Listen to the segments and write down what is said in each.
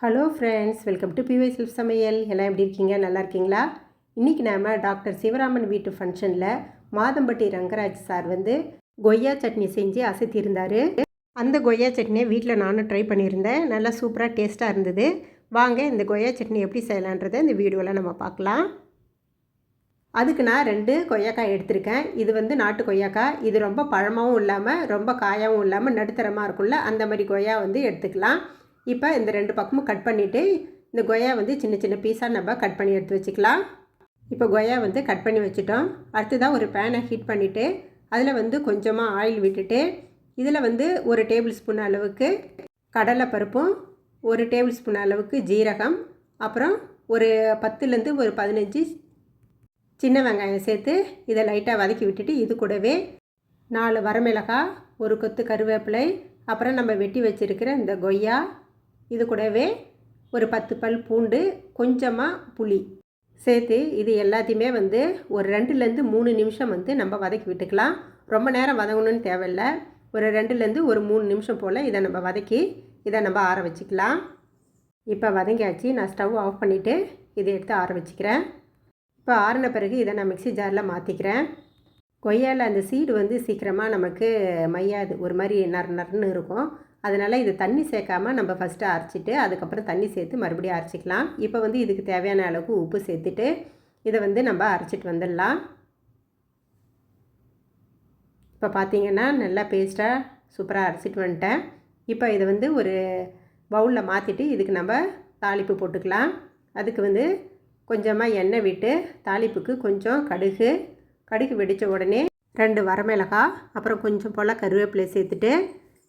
Hello friends welcome to பிவை self சமையல் எல்லாம் எப்படி இருக்கீங்க? நல்லா இருக்கீங்களா? இன்றைக்கி நாம் டாக்டர் சிவராமன் வீட்டு ஃபங்க்ஷனில் மாதம்பட்டி ரங்கராஜ் சார் வந்து கொய்யா சட்னி செஞ்சு அசத்தியிருந்தார். அந்த கொய்யா சட்னியை வீட்டில் நானும் ட்ரை பண்ணியிருந்தேன். நல்லா சூப்பராக டேஸ்ட்டாக இருந்தது. வாங்க இந்த கொய்யா சட்னி எப்படி செய்யலான்றதை இந்த வீடியோவில் நம்ம பார்க்கலாம். அதுக்கு நான் ரெண்டு கொய்யாக்காய் எடுத்திருக்கேன். இது வந்து நாட்டு கொய்யாக்காய். இது ரொம்ப பழமாகவும் இல்லாமல் ரொம்ப காயாகவும் இல்லாமல் நடுத்தரமாக இருக்கும்ல அந்த மாதிரி கொய்யா வந்து எடுத்துக்கலாம். இப்போ இந்த ரெண்டு பக்கமும் கட் பண்ணிவிட்டு இந்த கொய்யா வந்து சின்ன சின்ன பீஸாக நம்ம கட் பண்ணி எடுத்து வச்சுக்கலாம். இப்போ கொய்யா வந்து கட் பண்ணி வச்சுட்டோம். அடுத்ததாக ஒரு பேனை ஹீட் பண்ணிவிட்டு அதில் வந்து கொஞ்சமாக ஆயில் விட்டுட்டு இதில் வந்து ஒரு டேபிள் ஸ்பூன் அளவுக்கு கடலை பருப்பும் ஒரு டேபிள் ஸ்பூன் அளவுக்கு ஜீரகம் அப்புறம் ஒரு பத்துலேருந்து ஒரு பதினஞ்சு சின்ன வெங்காயம் சேர்த்து இதை லைட்டாக வதக்கி விட்டுட்டு இது கூடவே நாலு வரமிளகாய் ஒரு கொத்து கருவேப்பிலை அப்புறம் நம்ம வெட்டி வச்சுருக்கிற இந்த கொய்யா இது கூடவே ஒரு பத்து பல் பூண்டு கொஞ்சமாக புளி. சேர்த்து இது எல்லாத்தையுமே வந்து ஒரு ரெண்டுலேருந்து மூணு நிமிஷம் வந்து நம்ம வதக்கி விட்டுக்கலாம். ரொம்ப நேரம் வதங்கணும்னு தேவையில்ல. ஒரு ரெண்டுலேருந்து ஒரு மூணு நிமிஷம் போல் இதை நம்ம வதக்கி இதை நம்ம ஆற வச்சுக்கலாம். இப்போ வதங்கியாச்சு. நான் ஸ்டவ் ஆஃப் பண்ணிவிட்டு இதை எடுத்து ஆற வச்சுக்கிறேன். இப்போ ஆறின பிறகு இதை நான் மிக்ஸி ஜாரில் மாற்றிக்கிறேன் கொய்யாவில் அந்த சீடு வந்து சீக்கிரமாக நமக்கு மையாது. ஒரு மாதிரி நர் நர்னு இருக்கும். அதனால் இது தண்ணி சேர்க்காம நம்ம ஃபஸ்ட்டு அரைச்சிட்டு அதுக்கப்புறம் தண்ணி சேர்த்து மறுபடியும் அரைச்சிக்கலாம். இப்போ வந்து இதுக்கு தேவையான அளவுக்கு உப்பு சேர்த்துட்டு இதை வந்து நம்ம அரைச்சிட்டு வந்துடலாம். இப்போ பார்த்தீங்கன்னா நல்லா பேஸ்ட்டாக சூப்பராக அரைச்சிட்டு வந்துட்டேன். இப்போ இதை வந்து ஒரு பவுலில் மாற்றிட்டு இதுக்கு நம்ம தாளிப்பு போட்டுக்கலாம். அதுக்கு வந்து கொஞ்சமாக எண்ணெய் விட்டு தாளிப்புக்கு கொஞ்சம் கடுகு கடுகு வெடித்த உடனே ரெண்டு வரமிளகாய் அப்புறம் கொஞ்சம் போல் கருவேப்பிலை சேர்த்துட்டு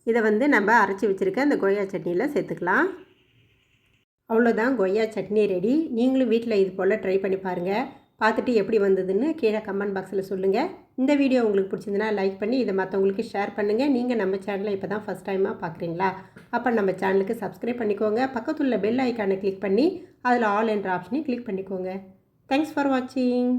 இதை வந்து நம்ம அரைச்சி வச்சுருக்க அந்த கொய்யா சட்னியில் சேர்த்துக்கலாம். அவ்வளோதான் கொய்யா சட்னி ரெடி நீங்களும் வீட்டில் இது போல் ட்ரை பண்ணி பாருங்கள் பார்த்துட்டு எப்படி வந்ததுன்னு கீழே கமெண்ட் பாக்ஸில் சொல்லுங்கள் இந்த வீடியோ உங்களுக்கு பிடிச்சிருந்துன்னா லைக் பண்ணி இதை மற்றவங்களுக்கு ஷேர் பண்ணுங்கள் நீங்கள் நம்ம சேனலை இப்போ தான் ஃபஸ்ட் டைமாக பார்க்குறீங்களா அப்போ நம்ம சேனலுக்கு சப்ஸ்கிரைப் பண்ணிக்கோங்க. பக்கத்துள்ள பெல் ஐக்கானை கிளிக் பண்ணி அதில் ஆல் என்ற ஆப்ஷனையும் கிளிக் பண்ணிக்கோங்க. தேங்க்ஸ் ஃபார் வாட்சிங்